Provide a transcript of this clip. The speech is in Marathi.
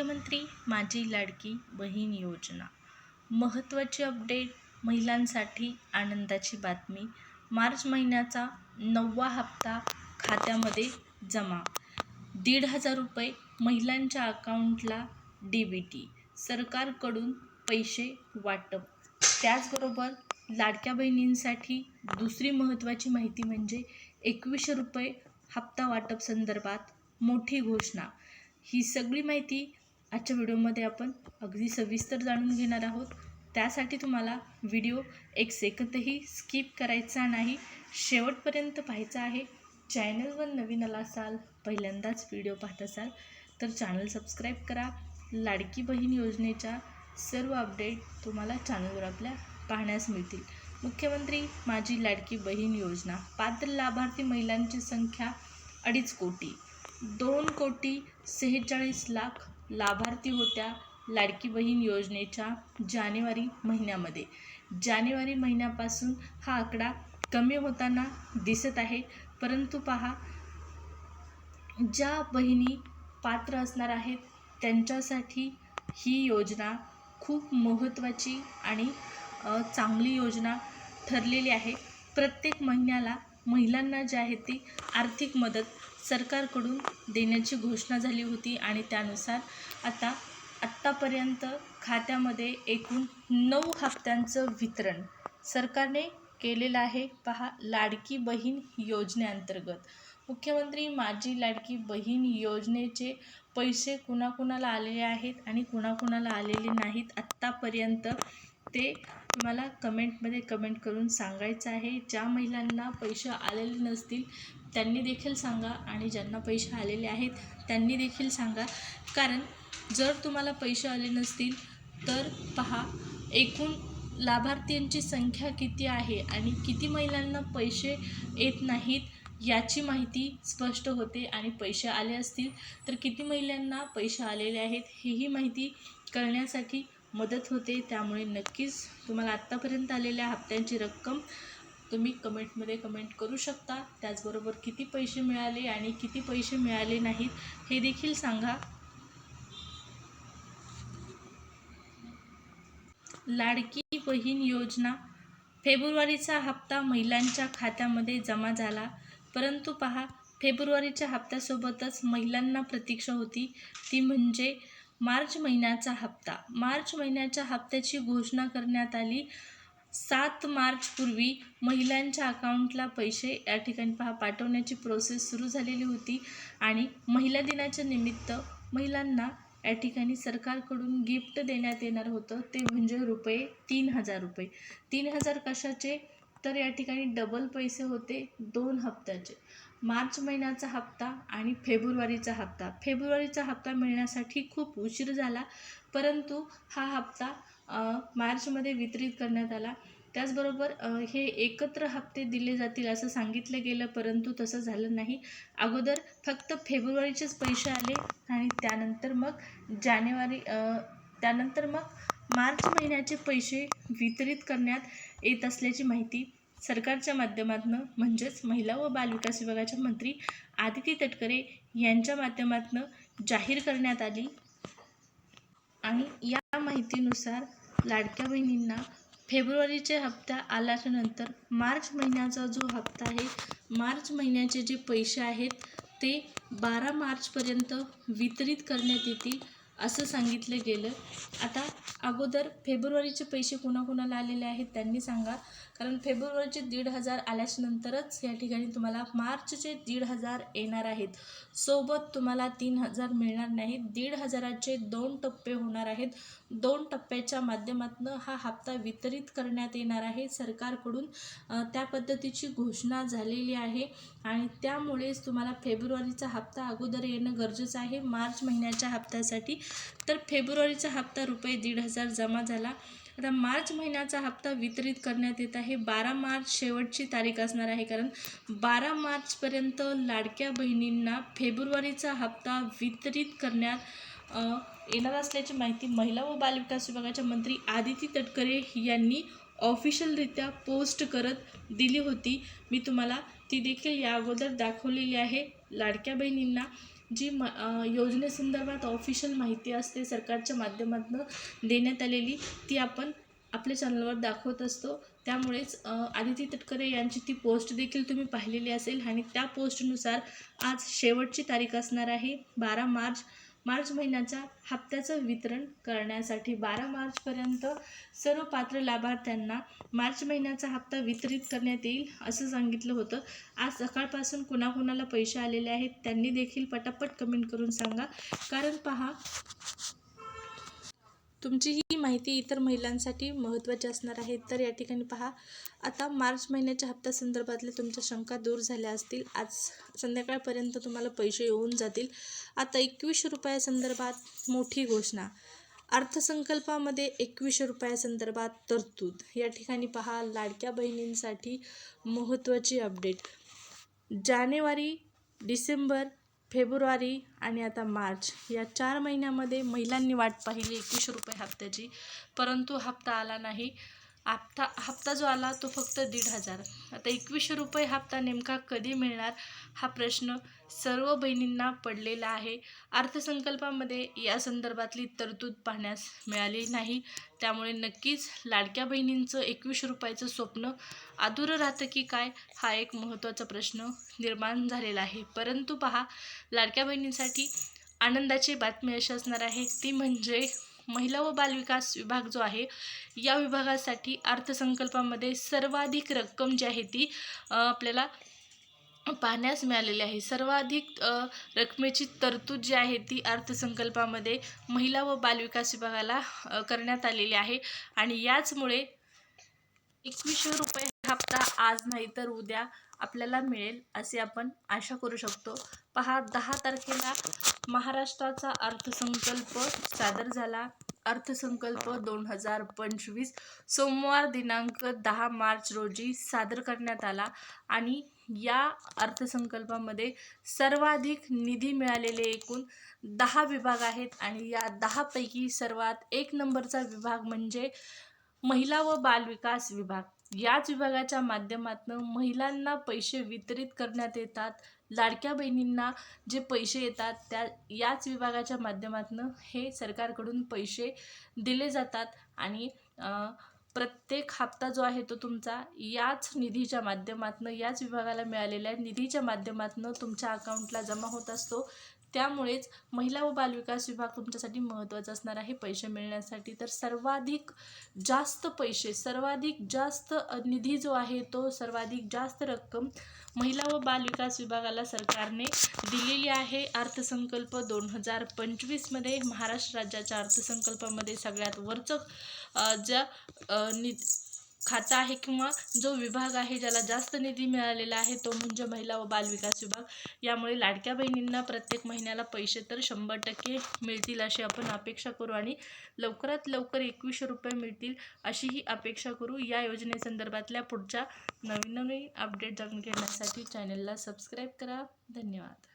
मुख्यमंत्री माझी लाडकी बहीण योजना. महत्त्वाची अपडेट महिलांसाठी आनंदाची बातमी. मार्च महिन्याचा नववा हप्ता खात्यामध्ये जमा. दीड हजार रुपये महिलांच्या अकाउंटला डी बी टी. सरकारकडून पैसे वाटप. त्याचबरोबर लाडक्या बहिणींसाठी दुसरी महत्त्वाची माहिती म्हणजे एकवीसशे रुपये हप्ता वाटप संदर्भात मोठी घोषणा. ही सगळी माहिती आजच्या व्हिडिओमध्ये आपण अगदी सविस्तर जाणून घेणार आहोत. त्यासाठी तुम्हाला व्हिडिओ एक सेकंदही स्किप करायचा नाही. शेवटपर्यंत पाहायचा आहे. चॅनलवर नवीन आला असाल पहिल्यांदाच व्हिडिओ पाहत असाल तर चॅनल सबस्क्राईब करा. लाडकी बहीण योजनेच्या सर्व अपडेट तुम्हाला चॅनलवर आपल्या पाहण्यास मिळतील. मुख्यमंत्री माझी लाडकी बहीण योजना. पात्र लाभार्थी महिलांची संख्या अडीच कोटी. दोन कोटी सेहेचाळीस लाख लाभार्थी होत्या लाडकी बहीण योजनेच्या जानेवारी महिन्यामध्ये. जानेवारी महिन्यापासून हा आकडा कमी होताना दिसत आहे. परंतु पहा ज्या बहिणी पात्र असणार आहेत त्यांच्यासाठी ही योजना खूप महत्त्वाची आणि चांगली योजना ठरलेली आहे. प्रत्येक महिन्याला महिलांना जी आहे ती आर्थिक मदत सरकारकडून देण्याची घोषणा झाली होती आणि त्यानुसार आता आत्तापर्यंत खात्यामध्ये एकूण नऊ हप्त्यांचं वितरण सरकारने केलेलं आहे. पहा लाडकी बहीण योजनेअंतर्गत. मुख्यमंत्री माझी लाडकी बहीण योजनेचे पैसे कुणाकुणाला आलेले आहेत आणि कुणाकुणाला आलेले नाहीत आत्तापर्यंत ते तुम्हाला कमेंटमध्ये कमेंट करून सांगायचं आहे. ज्या महिलांना पैसे आलेले नसतील त्यांनी देखील सांगा आणि ज्यांना पैसे आलेले आहेत त्यांनी देखील सांगा. कारण जर तुम्हाला पैसे आले नसतील तर पहा एकूण लाभार्थ्यांची संख्या किती आहे आणि किती महिलांना पैसे येत नाहीत याची माहिती स्पष्ट होते आणि पैसे आले असतील तर किती महिलांना पैसे आलेले आहेत हेही माहिती कळण्यासाठी मदत होते. त्यामुळे नक्कीच तुम्हाला आत्तापर्यंत आलेल्या हप्त्यांची रक्कम तुम्ही कमेंटमध्ये कमेंट करू शकता. त्याचबरोबर किती पैसे मिळाले आणि किती पैसे मिळाले नाहीत हे देखील सांगा. लाडकी बहीण योजना. फेब्रुवारीचा हप्ता महिलांच्या खात्यामध्ये जमा झाला. परंतु पहा फेब्रुवारीच्या हप्त्यासोबतच महिलांना प्रतीक्षा होती. ती म्हणजे मार्च महिन्याचा हप्ता. मार्च महिन्याच्या हप्त्याची घोषणा करण्यात आली. सात मार्चपूर्वी महिलांच्या अकाउंटला पैसे या ठिकाणी पहा पाठवण्याची प्रोसेस सुरू झालेली होती आणि महिला दिनाच्या निमित्त महिलांना या ठिकाणी सरकारकडून गिफ्ट देण्यात येणार होतं. ते म्हणजे रुपये तीन हजार रुपये. तीन हजार कशाचे? तर या ठिकाणी डबल पैसे होते दोन हप्त्याचे. मार्च महिन्याचा हप्ता आणि फेब्रुवारीचा हप्ता. फेब्रुवारीचा हप्ता मिळण्यासाठी खूप उशीर झाला परंतु हा हप्ता मार्चमध्ये वितरित करण्यात आला. त्याचबरोबर हे एकत्र हप्ते दिले जातील असं सांगितलं गेलं परंतु तसं झालं नाही. अगोदर फक्त फेब्रुवारीचेच पैसे आले आणि त्यानंतर मग जानेवारी त्यानंतर मग मार्च महिन्याचे पैसे वितरित करण्यात येत असल्याची माहिती सरकारच्या माध्यमातून म्हणजेच महिला व बालविकास विभागाच्या मंत्री आदिती तटकरे यांच्या माध्यमातून जाहीर करण्यात आली. आणि या माहितीनुसार लाडक्या बहिणींना फेब्रुवारीचे हप्ता आल्याच्यानंतर मार्च महिन्याचा जो हप्ता आहे मार्च महिन्याचे जे पैसे आहेत ते बारा मार्चपर्यंत वितरित करण्यात येतील असं सांगितलं गेलं. आता अगोदर फेब्रुवारीचे पैसे कोणाकोणाला आलेले आहेत त्यांनी सांगा. कारण फेब्रुवारीचे दीड हजार आल्याच्यानंतरच या ठिकाणी तुम्हाला मार्चचे दीड हजार येणार आहेत. सोबत तुम्हाला तीन हजार मिळणार नाहीत दीड हजाराचे दोन टप्पे होणार आहेत. दोन टप्प्याच्या माध्यमातून हा हप्ता वितरित करण्यात येणार आहे. सरकारकडून त्या पद्धतीची घोषणा झालेली आहे आणि त्यामुळेच तुम्हाला फेब्रुवारीचा हप्ता अगोदर येणं गरजेचं आहे. मार्च महिन्याच्या हप्त्यासाठी. तर फेब्रुवारीचा हप्ता रुपये दीड हजार जमा झाला. आता मार्च महिन्याचा हप्ता वितरित करण्यात येत आहे. बारा मार्च शेवटची तारीख असणार आहे. कारण बारा मार्चपर्यंत लाडक्या बहिणींना फेब्रुवारीचा हप्ता वितरित करण्यात येणार असल्याची माहिती महिला व बालविकास विभागाच्या मंत्री आदिती तटकरे यांनी ऑफिशियलरित्या पोस्ट करत दिली होती. मी तुम्हाला ती देखील या अगोदर दाखवलेली आहे. लाडक्या बहिणींना जी म योजनेसंदर्भात ऑफिशियल माहिती असते सरकारच्या माध्यमातून देण्यात आलेली ती आपण आपल्या चॅनलवर दाखवत असतो. त्यामुळेच आदिती तटकरे यांची ती पोस्ट देखील तुम्ही पाहिलेली असेल आणि त्या पोस्टनुसार आज शेवटची तारीख असणार आहे बारा मार्च मार्च महिन्याच्या हप्त्याचं वितरण करण्यासाठी बारा मार्चपर्यंत सर्व पात्र लाभार्थ्यांना मार्च महिन्याचा हप्ता वितरित करण्यात येईल असं सांगितलं होतं. आज सकाळपासून कुणाकुणाला पैसे आलेले आहेत त्यांनी देखील पटापट कमेंट करून सांगा. कारण पहा तुमची ही माहिती इतर महिलांसाठी महत्त्वाची असणार आहे. तर या ठिकाणी पहा. आता मार्च महिन्याच्या हप्त्या संदर्भातल्या तुमच्या शंका दूर झाल्या असतील. आज संध्याकाळपर्यंत तुम्हाला पैसे येऊन जातील. आता एकवीसशे रुपयासंदर्भात मोठी घोषणा. अर्थसंकल्पामध्ये एकवीसशे रुपयासंदर्भात तरतूद. या ठिकाणी पहा. लाडक्या बहिणींसाठी महत्त्वाची अपडेट. जानेवारी डिसेंबर फेब्रुवारी आणि आता मार्च या चार महिन्यामध्ये महिलांनी वाट पाहिली एकवीसशे रुपये हप्त्याची. परंतु हप्ता आला नाही. हप्ता हप्ता जो आला तो फक्त दीड हजार. आता एकवीसशे रुपये हप्ता नेमका कधी मिळणार? हा प्रश्न सर्व बहिणींना पडलेला आहे. अर्थसंकल्पामध्ये या संदर्भातली तरतूद पाहण्यास मिळाली नाही. त्यामुळे नक्कीच लाडक्या बहिणींचं एकवीसशे रुपयाचं स्वप्न अधुरं राहतं की काय हा एक महत्त्वाचा प्रश्न निर्माण झालेला आहे. परंतु पहा लाडक्या बहिणींसाठी आनंदाची बातमी अशी असणार आहे. ती म्हणजे महिला व बालविकास विभाग जो आहे या विभागासाठी अर्थसंकल्पामध्ये सर्वाधिक रक्कम जी आहे ती आपल्याला पाहण्यास मिळालेली आहे. सर्वाधिक रकमेची तरतूद जी आहे ती अर्थसंकल्पामध्ये महिला व बालविकास विभागाला करण्यात आलेली आहे. आणि याचमुळे एकवीसशे रुपये हप्ता आज नाही तर उद्या आपल्याला मिळेल असे आपण आशा करू शकतो. पहा दहा तारखेला महाराष्ट्राचा अर्थसंकल्प सादर झाला. अर्थसंकल्प दोन हजार पंचवीस सोमवार दिनांक दहा मार्च रोजी सादर करण्यात आला आणि या अर्थसंकल्पामध्ये सर्वाधिक निधी मिळालेले एकूण दहा विभाग आहेत आणि या दहापैकी सर्वात एक नंबरचा विभाग म्हणजे महिला व बालविकास विभाग. याच विभागाच्या माध्यमातून महिलांना पैसे वितरित करण्यात येतात. लाडक्या बहिणींना जे पैसे येतात त्या याच विभागाच्या माध्यमातून हे सरकारकडून पैसे दिले जातात आणि प्रत्येक हप्ता जो आहे तो तुमचा याच निधीच्या माध्यमातून याच विभागाला मिळालेल्या निधीच्या माध्यमातून तुमच्या अकाउंटला जमा होत असतो. त्यामुळेच महिला व बालविकास विभाग तुमच्यासाठी महत्त्वाचा असणार आहे. पैसे मिळण्यासाठी तर सर्वाधिक जास्त पैसे सर्वाधिक जास्त निधी जो आहे तो सर्वाधिक जास्त रक्कम महिला व बालविकास विभागाला सरकारने दिलेली आहे. अर्थसंकल्प दोन हजार पंचवीसमध्ये महाराष्ट्र राज्याच्या अर्थसंकल्पामध्ये सगळ्यात वरचं ज्या नि खातं आहे किंवा जो विभाग आहे ज्याला जास्त निधी मिळालेला आहे तो म्हणजे महिला व बालविकास विभाग. यामुळे लाडक्या बहिणींना प्रत्येक महिन्याला पैसे तर शंभर टक्के मिळतील अशी आपण अपेक्षा करू आणि लवकरात लवकर एकवीसशे रुपये मिळतील अशी ही अपेक्षा करू. या योजनेसंदर्भातल्या पुढच्या नवीन नवीन अपडेट जाणून घेण्यासाठी चॅनलला सबस्क्राईब करा. धन्यवाद.